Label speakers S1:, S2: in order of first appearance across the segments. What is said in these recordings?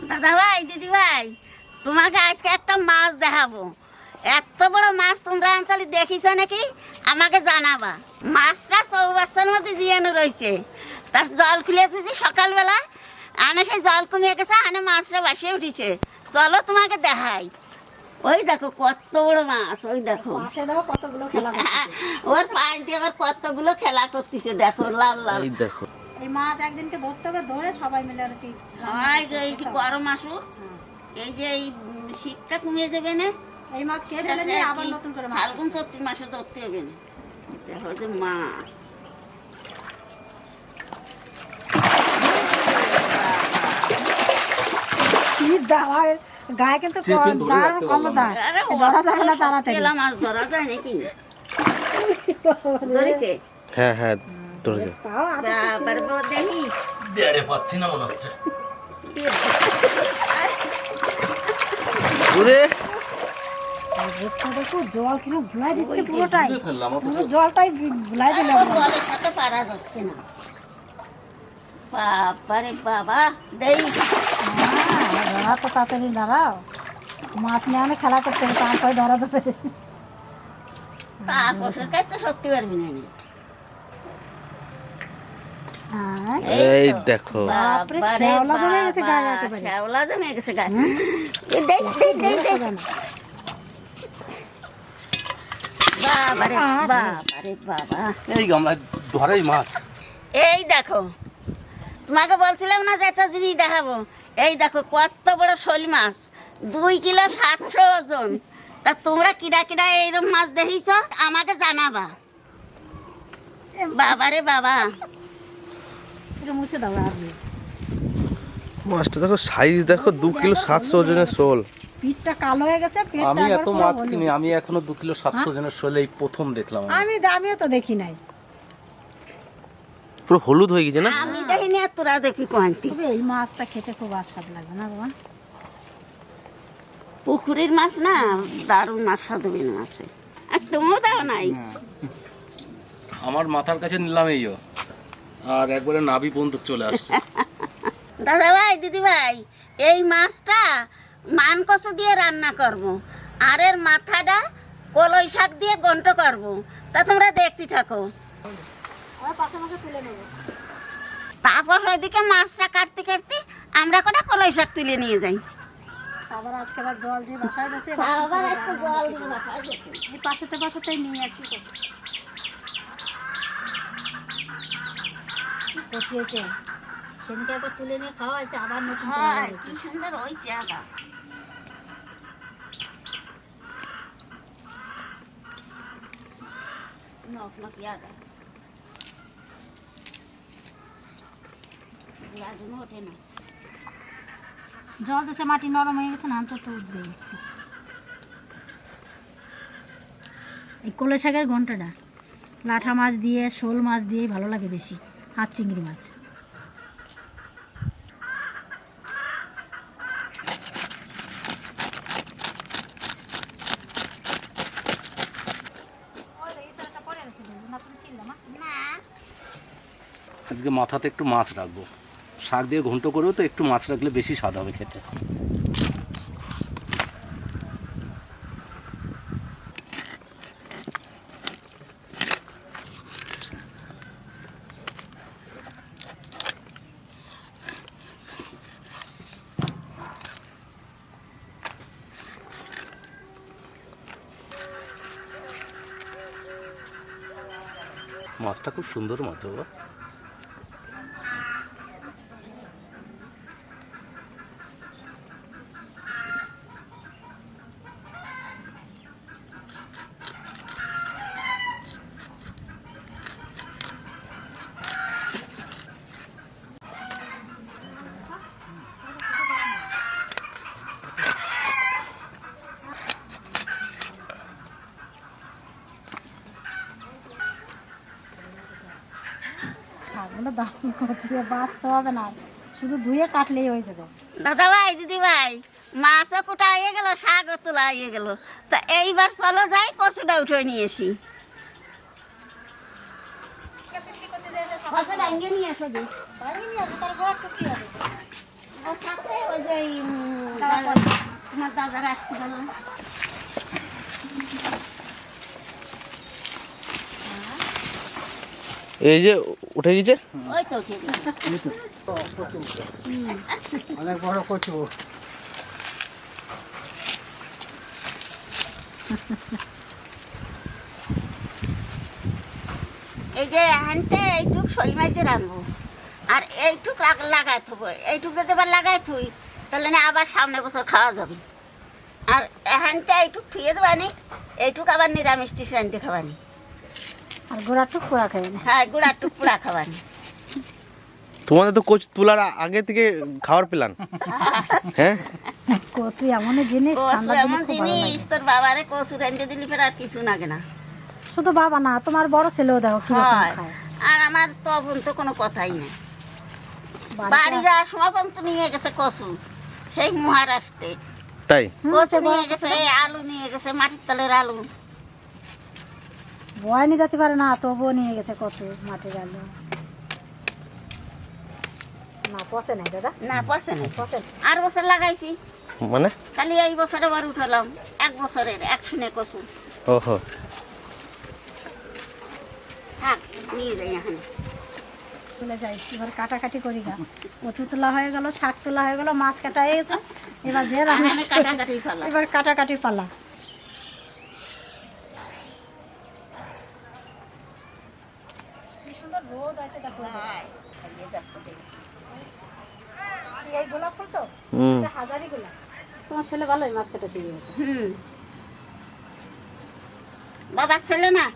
S1: দাদা ভাই দিদি ভাই তোমাকে আজকে একটা মাছ দেখাবো। এত বড় মাছ তোমরা অঞ্চলে দেখিছ নাকি? আমাকে জানাবা। মাছটা চৌবাচ্চার মধ্যে জিয়ানো রয়েছে। তার জল খুলেছে সকালবেলা আনে সেই জল কমিয়ে গেছে আনে মাছটা বাসিয়ে উঠেছে। চলো তোমাকে দেখাই। ওই দেখো কত বড় মাছ ওই দেখো।
S2: দেখো কতগুলো খেলা
S1: ওর পাশ দিয়ে আবার কতগুলো খেলা করতেছে দেখো লাল লাল।
S3: দেখো।
S2: এই মাছ একদিনকে ধরতে হবে ধরে সবাই মিলে আর কি
S1: হয় এই যে গরম আসুক। এই যে এই শীতটা কমিয়ে দেবে না?
S2: এই মাছ খেয়ে ফেলে নিয়ে আবার নতুন করে মাছ
S1: ফাল্গুন চৈত্র মাসে ধরতে হবে না। দেখো যে মাছ।
S2: কি দাঁড়ায় গায়ে কিন্তু
S3: রাখতে
S2: ক্ষমতা ধরা যাবে না তাড়াতাড়ি।
S1: মাছ ধরা যায় নাকি?
S3: হ্যাঁ হ্যাঁ। ধরে যাও
S1: বাবার
S3: বেড়ে পাচ্ছি না মনে হচ্ছে। ওরে।
S2: অবস্থা দেখো জল কীরকম ভুলাই দিচ্ছে পুরোটাই।
S3: তুলে ফেললাম অথচ।
S2: পুরো জলটাই ভুলাই দিল
S1: আর জলের সাথে পারা যাচ্ছে না। বাবারে বাবা দেই।
S2: ধরা তো তাড়াতাড়ি দাঁড়াও। মাছ নিয়ে আমি খেলা করতে হবে তারপরে ধরা
S1: সত্যি পারবি না নি।
S2: হ্যাঁ
S3: এই
S1: তো।
S3: দেখো
S2: বাপরে,
S1: বাবারে
S2: শ্যাওলা জমে গেছে
S1: বাবা,
S2: গায়ে একেবারে।
S1: শ্যাওলা জমে গেছে গায়ে এই দেখ,
S3: এই গামলায় ধরাই মাছ।
S1: এই দেখো তোমাকে বলছিলাম না যে একটা জিনিস দেখাবো। এই দেখো কত বড় শোল মাছ। দুই কিলো সাতশো ওজন। তা তোমরা কিরা কিরা এইরকম মাছ দেখিছ? আমাকে জানাবা। বাবারে বাবা।
S2: মুছে দাও আর
S3: মাছটা দেখো সাইজ দেখো দু কিলো সাতশো ওজনের শোল।
S2: পিঠটা কালো হয়ে গেছে
S4: আমি এত মাছ কিনি আমি এখনও দু কিলো সাতশো জনের শোলে এই প্রথম দেখলাম আমি।
S2: আমি আমিও তো দেখি নাই।
S3: পুরো হলুদ হয়ে গেছে না?
S1: আমি দেখিনি আর তোরা দেখবি কোয়ান্তি
S2: এই মাছটা খেতে খুব আস্বাদ লাগবে না বাবা
S1: পুকুরের মাছ না দারুণ মাছ সাধবিন মাছে। আর তুমিও দাও নাই।
S4: আমার মাথার কাছে নিলাম এইও আর একবারে নাভি পর্যন্ত চলে আসছে
S1: দাদা ভাই দিদি ভাই এই মাছটা মান কচু দিয়ে রান্না করব। আর এর মাথাটা কলই শাক দিয়ে গন্ট করব। তা তোমরা দেখতে থাকো তারপর ওইদিকে মাছটা কাটতে কাটতে আমরা কটা কলই শাক তুলে নিয়ে যাই
S2: আবার আজকে আবার জল দিয়ে বসাই দিয়েছে
S1: আবার একটু জল দিয়ে বসাই দিয়েছি।
S2: এই পাশেতে নিয়ে আর কি পচিয়েছে। সেদিনকে একবার তুলে নিয়ে খাওয়া হয়েছে আবার নতুন।
S1: কি সুন্দর হয়েছে ওঠে না।
S2: জল দেশে মাটি নরম হয়ে গেছে না তো উঠবে। এই কলে শাকের ঘন্টাটা। লাঠা মাছ দিয়ে শোল মাছ দিয়েই ভালো লাগে বেশি। আর চিংড়ি মাছ।
S4: আজকে মাথাতে একটু মাছ রাখব। শাক দিয়ে ঘন্ট করেও তো একটু মাছ রাখলে বেশি স্বাদ হবে খেতে। মাছটা খুব সুন্দর মাছ বাবা
S2: দারুণ করছে বাঁচতে হবে না। শুধু ধুয়ে কাটলেই হয়ে যাবে।
S1: দাদা ভাই দিদি ভাই মাছও কোটা হয়ে গেল শাকও তোলা হয়ে গেল। তা এইবার চলো যাই কচুটা উঠে নিয়ে আসি। নিয়ে আসো দি। ও থাকলে ওই যে দাদারা আসতে
S3: এই যে উঠে গেছে
S1: ওই তো ঠিক
S5: অনেক বড় কচু।
S1: এই যে হানতে এইটুক শোল মাছ রাখব আর এইটুক লাগাই থবো। এইটুক যদি আবার লাগাই থুই তাহলে না আবার সামনে বছর খাওয়া যাবে। আর হানতে এইটুক থুয়ে দেবানি এইটুক আবার নিরামিষ টিস রাঁধতে খাওয়ানি
S2: আর গোড়া
S1: হ্যাঁ গুড়া টুকরা খাওয়ানি
S3: তোমাদের তো কোচ তোলার আগে থেকে খাওয়ার প্ল্যান হ্যাঁ?
S2: কচু এমন জিনিস
S1: কচু এমন জিনিস তোর বাবারে কচু দিলি ফের আর কিছু লাগে না।
S2: শুধু বাবা না তোমার বড় ছেলেও দেখো কি খায়।
S1: আর আমার তখন তো কোনো কথাই নেই। বাড়ি যাওয়ার সময় পর্যন্ত নিয়ে গেছে কচু সেই মহারাষ্ট্রে।
S3: তাই?
S1: কচু নিয়ে গেছে আলু নিয়ে গেছে মাটির তলের আলু।
S2: বয় নিয়ে যেতে পারে না তবুও নিয়ে গেছে কচু মাটির আলু না পচে নাই দাদা?
S1: না পচে নাই।
S2: পচে
S1: আর বছর লাগাইছি।
S3: মানে?
S1: খালি এই বছরে আবার উঠালাম এক বছরের এক শুনে কচু।
S3: ওহো।
S1: থাক নিয়ে যাই এখানে।
S2: তুলে যাই এবার কাটাকাটি করি গা। কচু তোলা হয়ে গেল শাক তোলা হয়ে গেল মাছ কাটা হয়ে গেছে। এবার যে রান্না
S1: কাটাকাটি ফেলা।
S2: এবার কাটাকাটি পালা কি সুন্দর রোদ আছে দেখো কি এই গোলাপ ফুল তো? এটা হাজারি গোলাপ। তোমার ছেলে ভালোই মাছ কাটা শিখে গেছে।
S1: হুম। বাবার ছেলে না?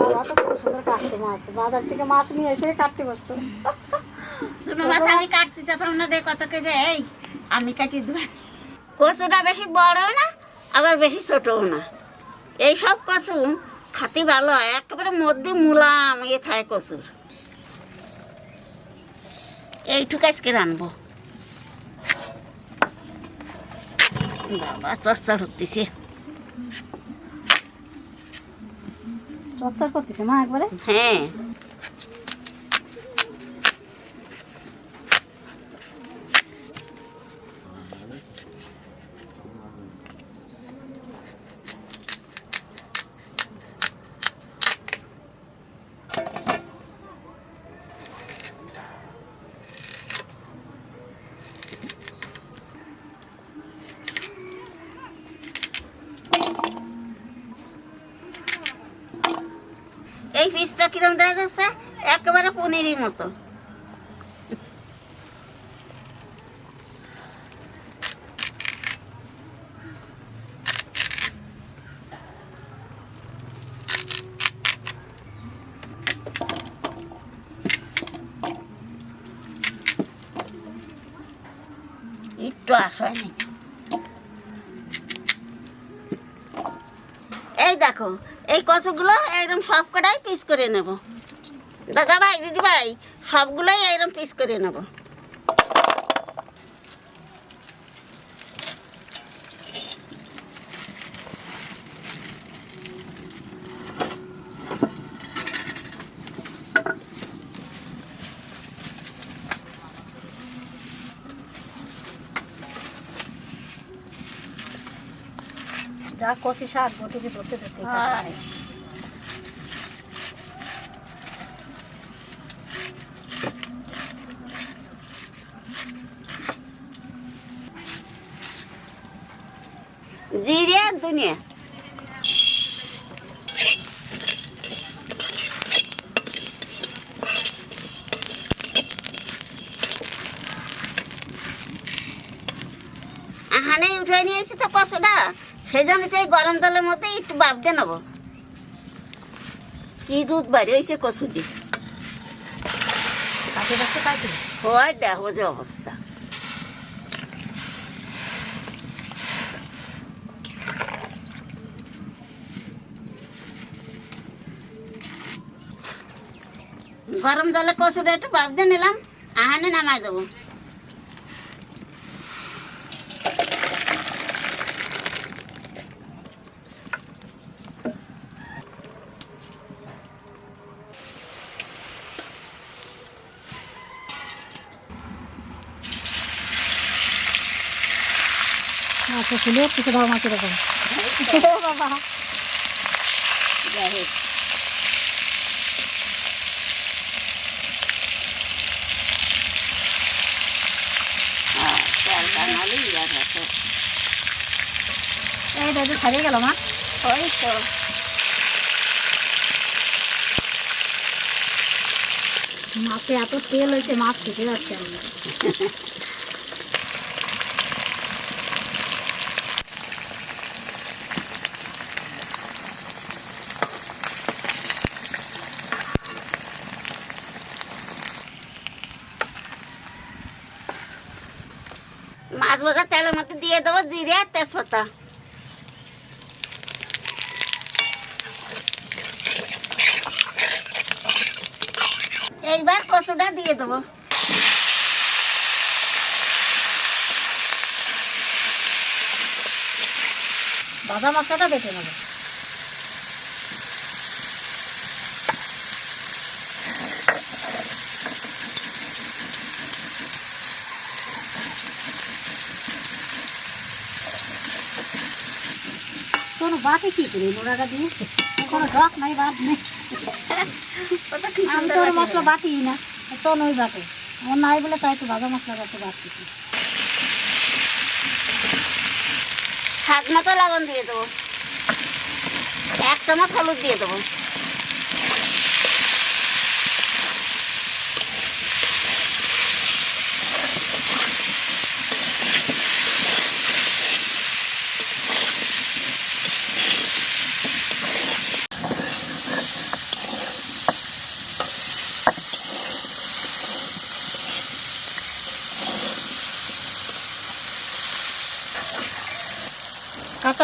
S2: বাবা তো কত সুন্দর কাটতো মাছ। বাজার থেকে মাছ নিয়ে এসে কাটতে বসতো।
S1: ছোট মাছ আমি কাটতে চাতাম না দেখ কত কেজি? এই আমি কাটি কচুটা বেশি বড় না আবার বেশি ছোটও না। এই সব কচু খাতি ভালো হয় একেবারে মধ্যে মুলাম ইয়ে থাকে কচুর। এইটুকু আজকে রানবো। বাবা চর্চা হতেছে।
S2: চর্চর করতেছে মা একবারে?
S1: হ্যাঁ। এই পিসটা কিরম দেখা যাচ্ছে? একেবারে পনিরের মতো। এই দেখো এই কচুগুলো এইরকম সব কটাই পিস করে নেব। দাদা ভাই, দিদি ভাই, সবগুলোই এইরকম পিস করে নেব।
S2: যা কচি শাক বটুকে ধরতে ধরতে
S1: হয়। জিরে দুনিয়া। আহানে উঠে নিয়ে এসেছি তো কষটা সেই জন্য এই গরম জলের মধ্যে একটু বাপ দিয়ে নেব। কি দুধ বাড়ি হয়েছে কচু দিয়ে।
S2: কাছে কাছে পাইতে
S1: হয় দেখো যে অবস্থা। গরম জলে কচুটা একটু বাপ দিয়ে নিলাম আহানে নামাই দেবো
S2: মাছটা ছিল পিঠে দাও মাছ এরকম ও বাবা। এই দাদু ছাড়িয়ে গেল, মা
S1: ওই তো
S2: মাছে এত তেল হয়েছে, মাছ খেতে যাচ্ছে আমি
S1: মাছ ভাজা তেলের মধ্যে দিয়ে দেবো, জিরে আর তেজপাতা। এইবার কচুটা দিয়ে দেবো।
S2: বাদাম মশলাটা বেটে নেব। কোনো বাকি কি করে? নোড়াটা দিয়ে কোনো ডক নাই বাদ নেই। আমি তো মশলা বাটি না তো নই বাটে আমার নাই বলে তাই তো ভাজা মশলা বাটতে বাটতেছি
S1: স্বাদ মতো লবণ দিয়ে দেবো। এক চামচ হলুদ দিয়ে দেবো।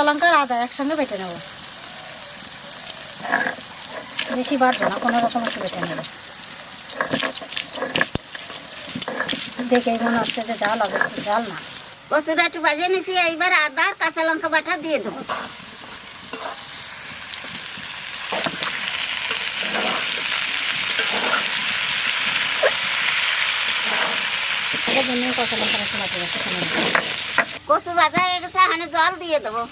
S2: কাঁচা লঙ্কা আর আদা একসঙ্গে বেটে নেব। বেশি বাটবো না, কোনো রকম একটু বেটে নেব। দেখেই মনে হচ্ছে যে জাল হবে জাল না।
S1: কচুটা একটু বাজে নিছি, এইবার আদা আর কাঁচা লঙ্কা বাটা দিয়ে দেবো।
S2: কাঁচা
S1: ভাজা হয়ে গেছে জল দিয়ে দেবো।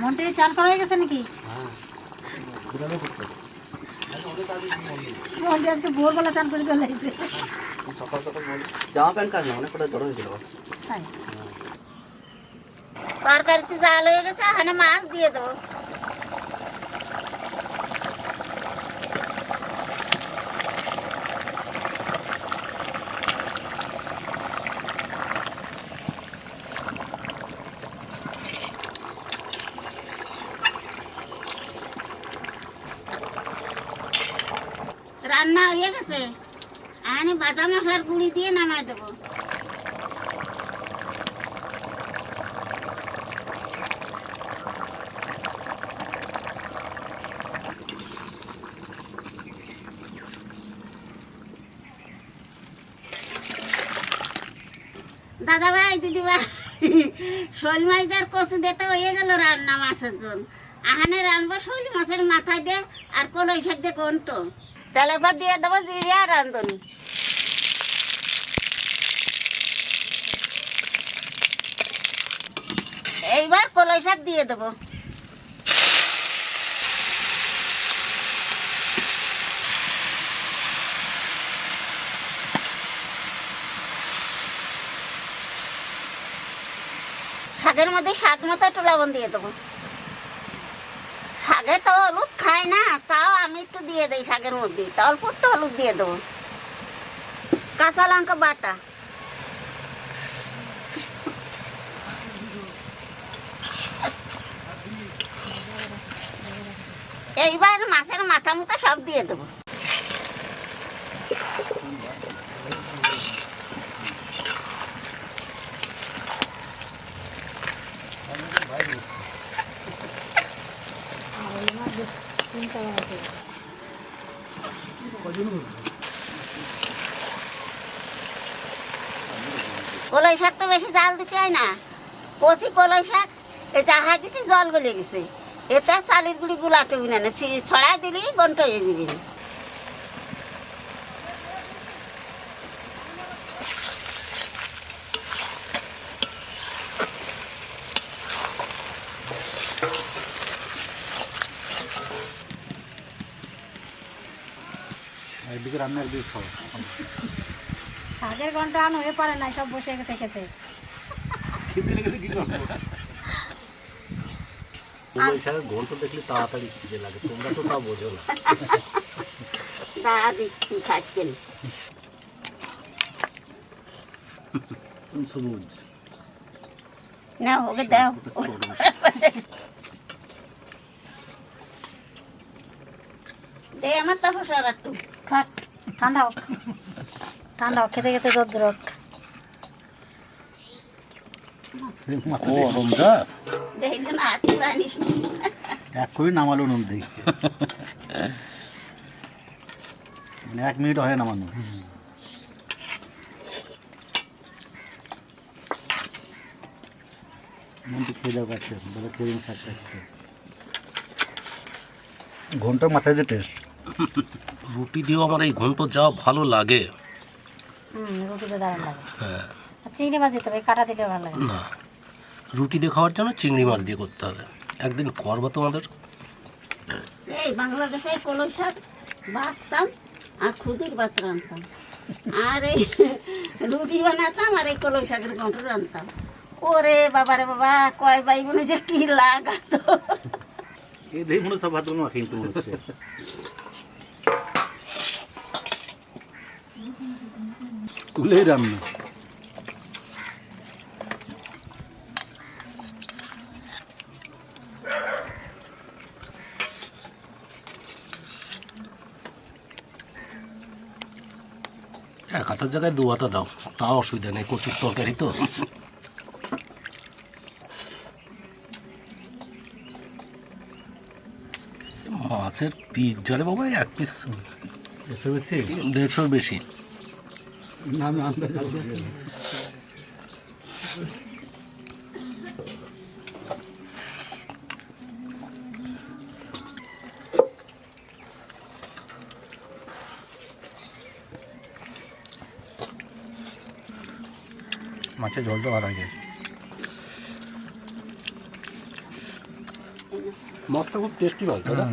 S2: মন্টে চান করা হয়ে গেছে নাকি? মন্টে আজকে ভোরবেলা চান করে চলে এসেছে।
S3: জামা প্যান্ট কাজ না অনেক কটা জড়ো হয়েছিল।
S2: তাই।
S1: তরকারিতে জাল হয়ে গেছে এখানে মাছ দিয়ে দেবো রান্না হয়ে গেছে বাটা মশলার গুঁড়ি দিয়ে নামাই দেবো। দাদা ভাই দিদি ভাই শৈল মাছদের কচু দিতে হয়ে গেল রান্না মাছের জন্য। আহানে রানবো শৈল মাছের মাথা দিয়ে আর কলই শাক দিয়ে কন্ট তেলে পর দিয়ে দেবো জিরে আর রান্ধনি এইবার কলই শাক দিয়ে দেবো। শাকের মধ্যে শাক মতো একটু লবণ দিয়ে দেবো। শাকে তো হলুদ খায় না, তাও আমি একটু দিয়ে দিই শাকের মধ্যে। তা অল্প একটু হলুদ দিয়ে দেবো। কাঁচা লঙ্কা বাটা। এইবার মাছের মাথা মুথা সব দিয়ে দেবো। কলাই শাক তো বেশি জাল দিতে হয় না। কচি কলাই শাক, এই দিছি জল গলে গেছে। এতে চালির গুড়ি গুলাতে না ছড়াই দিলি বন্ট হয়ে
S5: একদিকে খাওয়া
S2: শাকের ঘণ্টা আন হয়ে পারে না সব বসে গেছে খেতে
S4: কলই শাকের ঘন্ট দেখলে তাড়াতাড়ি খিদে লাগে তোমরা তো তা বোঝো না।
S1: দিচ্ছি খাচ্ছেন
S4: সবুজ।
S1: না ওকে দাও। দে আমার আর একটু।
S2: খাক ঠান্ডা হোক। ঠান্ডা হোক খেতে খেতে দর হোক
S4: গরম যা
S1: দেখলেন হাতি প্রাণিস
S5: এক করে নামালো নুন দিই মানে এক মিনিট হয় নামানো। নুনটি খেয়ে দেওয়া কাছে বলে খেয়ে দিন শাক খাচ্ছে ঘণ্টার মাথায় যে টেস্ট
S4: রুটি দিয়েও আমার এই ঘন্ট যা ভালো লাগে।
S2: হুম রুটিতে দারুণ লাগে।
S4: হ্যাঁ।
S2: চিংড়ি মাছ দিতে হবে কাটা দিলে ভালো লাগে।
S4: না। রুটি দিয়ে খাওয়ার জন্য চিংড়ি মাছ দিয়ে করতে হবে। একদিন করব তোমাদের।
S1: এই বাংলাদেশে কলই শাক বাঁচতাম আর খুদির ভাত রান্তাম আর এই রুটি বানাতাম আর এই কলই শাকের গন্ঠ রান্তাম ওরে বাবারে বাবা কয় বাই বোনে যে কি লাগাতো।
S5: এই দেখি মনে সব ভাতগুলো মাখিয়ে নিতে মনে হচ্ছে তুলেই রান্না
S4: হাতের জায়গায় দু হাতা দাও। তাও অসুবিধা নেই কচুর তরকারি তো। মাছের পিস জলে বাবা এক পিস।
S5: বেশি বেশি?
S4: দেড়শোর বেশি।
S5: না আমি মাছের জল হয়ে গেছে
S4: মাছটা খুব টেস্টি হয় দাদা।